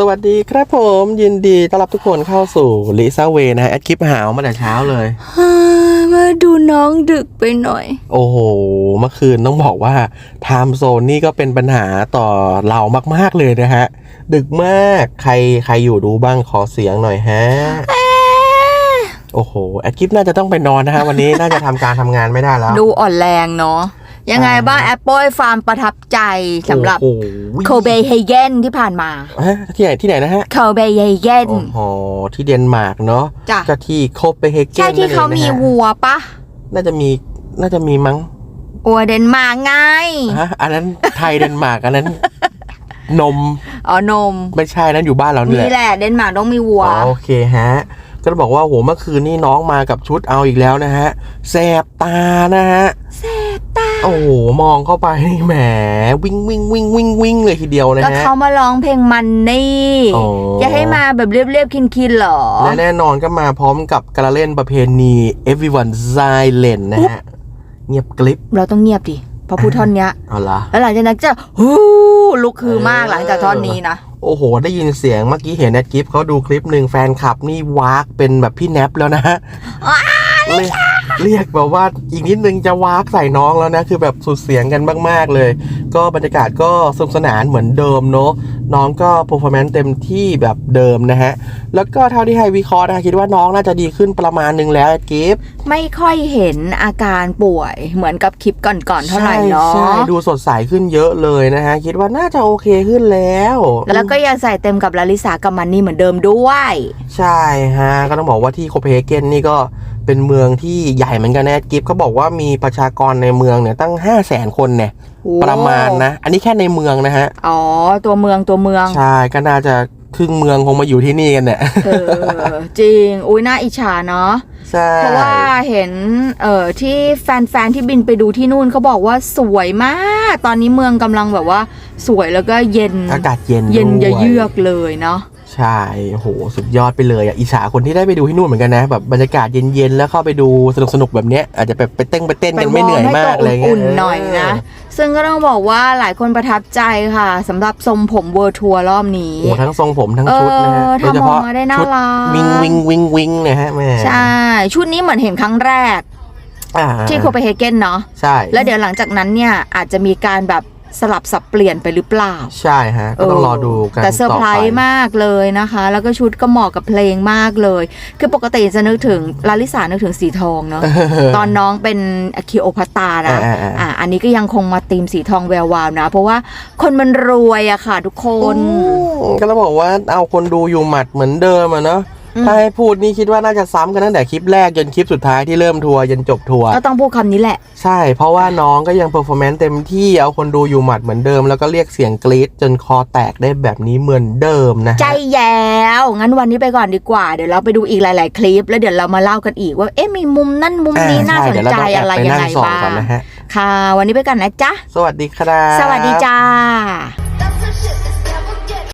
สวัสดีครับผมยินดีต้อนรับทุกคนเข้าสู่ลิซ่าเวนะฮะแอดคลิปหาวมาแต่เช้าเลย ฮ่ามาดูน้องดึกไปหน่อย โอ้โห เมื่อคืนต้องบอกว่าไทม์โซนนี่ก็เป็นปัญหาต่อเรามาก ๆ เลยนะฮะ ดึกมากใครใครอยู่ดูบ้างขอเสียงหน่อยฮะ โอ้โห แอดคลิปน่าจะต้องไปนอนนะฮะ วันนี้น่าจะทำการทำงานไม่ได้แล้ว ดูอ่อนแรงเนาะ ยังไงบ้างแอปเปิลฟาร์มประทับใจสำหรับโอ้โหโคเบเฮเกนที่ผ่านมาฮะที่ไหนที่ไหนนะฮะโคเบเฮเกนโอ้โหที่เดนมาร์กเนาะจ้ะก็ที่โคเปนเฮเกนใช่ที่เขามีนั่นองนะฮะวัวปะน่าจะมีน่าจะมีมั้งวัวเดนมาร์กไงฮะอันนั้นไทยเดนมาร์กอันนั้นนม อ๋อ นม ไม่ใช่นั้นอยู่บ้านเรานี่นี่แหละแหละ เดนมาร์กต้องมีวัวอ๋อโอเคฮะ ก็ต้องบอกว่าโห เมื่อคืนนี่น้องมากับชุดเอาอีกแล้วนะฮะ แสบตานะฮะ แสบ ตา โอ้โหมองเข้าไปนี่แหมวิ่งวิ่งวิ่งวิ่งวิ่งเลยทีเดียวนะก็ฮะ เขามาร้องเพลงมันนี่ อ๋อ จะให้มาแบบเรียบๆคินๆเหรอ และแน่นอนก็มาพร้อมกับการละเล่นประเพณี everyone silent นะฮะ เงียบกลิบเราต้องเงียบดิเพราะพูดท่อนเนี้ย เอาละ แล้วหลังจากนั้นจะฮู้ลุกคือมากหลังจากท่อนนี้นะ โอ้โห ได้ยินเสียงเมื่อกี้เห็นแอดกิฟเขาดูคลิปหนึ่งแฟนคลับนี่วากเป็นแบบพี่แนปแล้วนะฮะเรียก เรียกแบบว่าอีกนิดนึงจะวากใส่น้องแล้วนะ คือแบบสุดเสียงกันมาก ๆ เลย ก็บรรยากาศก็สนุกสนานเหมือนเดิมเนาะน้องก็เ e อร์ฟอร์แมนซ์เต็มที่แบบเดิมนะฮะ แล้วก็เท่าที่ให้วิเคราะห์นะคิดว่าน้องน่าจะดีขึ้นประมาณหนึงแล้วแอดกิฟไม่ค่อยเห็นอาการป่วยเหมือนกับคลิปก่อนๆเท่าไหร่เนาะใช่ใช่ดูสดใสขึ้นเยอะเลยนะฮะ คิดว่าน่าจะโอเคขึ้นแล้ว แล้วก็ยังใส่เต็มกับลาลิสากับมันนี่เหมือนเดิมด้วย ใช่ฮะก็ต้องบอกว่าที่โคเปนเฮเกนนี่ก็ เป็นเมืองที่ใหญ่เหมือนกันนะกิฟเขาบอกว่ามีประชากรในเมืองเนี่ยตั้ง5 0 0แสนคนเนี่ยโอ้ประมาณนะ อันนี้แค่ในเมืองนะฮะ อ๋อ ตัวเมืองตัวเมือง ใช่ ก็น่าจะครึ่งเมืองคงมาอยู่ที่นี่กันเนี่ยเออจริง อุ้ยน่าอิจฉาเนาะใช่เพราะว่าเห็นเอ่อที่แฟนๆที่บินไปดูที่นู่นเขาบอกว่าสวยมาก ตอนนี้เมืองกำลังแบบว่า สวยแล้วก็เย็นอากาศเย็นเย็นด้วเยือกๆเลยเนาะ ใช่โหสุดยอดไปเลยอะอิจฉาคนที่ได้ไปดูที่นู่นเหมือนกันนะแบบบรรยากาศเย็นๆแล้วเข้าไปดูสนุกๆแบบเนี้ยอาจจะแบบไปเต้นไปเต้นกันไม่เหนื่อยมากอะไรไปวเงี้อยร์มให้ตัวอุ่นๆหน่อยนะซึ่งก็ต้องบอกว่าหลายคนประทับใจค่ะสำหรับทรงผมเวอร์ทัวร์รอบนี้โอ้ทั้งทรงผมทั้งชุดนะฮะเออโดยเฉพาะทำออกมาได้น่าชุดรักวิงวิงวิงวิงนะฮะแม่ใช่ ชุดนี้เหมือนเห็นครั้งแรกอ่าที่โคเปนเฮเกนเนาะใช่แล้วเดี๋ยวหลังจากนั้นเนี่ยอาจจะมีการแบบ สลับสับเปลี่ยนไปหรือเปล่า ใช่ฮะ ก็ต้องรอดูกันแต่เซอร์ไพรต่อส์ไปมากเลยนะคะ แล้วก็ชุดก็เหมาะกับเพลงมากเลย คือปกติจะนึกถึงลาลิสานึกถึงสีทองเนาะตอนน้องเป็นคิโอพัตตานะอ่าอ่าอ่าอ่าอันนี้ก็ยังคงมาตีมสีทองแวววาวนะ เพราะว่าคนมันรวยอะค่ะทุกคนอืมก็ต้องบอกว่าเอาคนดูอยู่หมัดเหมือนเดิมอะเนาะอืม ถ้าให้พูดนี่คิดว่าน่าจะซ้ำกันตั้งแต่คลิปแรกจนคลิปสุดท้ายที่เริ่มทัวร์จนจบทัวร์ก็ต้องพูดคำนี้แหละ ใช่ เพราะว่าน้องก็ยังเพอร์ฟอร์แมนซ์เต็มที่เอาคนดูอยู่หมัดเหมือนเดิม แล้วก็เรียกเสียงกรี๊ดจนคอแตกได้แบบนี้เหมือนเดิมนะฮะ ใจแย้ว งั้นวันนี้ไปก่อนดีกว่า เดี๋ยวเราไปดูอีกหลาย ๆ คลิป แล้วเดี๋ยวเรามาเล่ากันอีกว่า เอ๊ะ มีมุมนั่นมุมนี้น่าสนเดี๋ยวเราใจต้องแอบอะไรไปยังนั่ไงงส่องบ้าก่อนงนะฮะค่ะ วันนี้ไปกันนะจ๊ะ สวัสดีครับ สวัสดีจ้า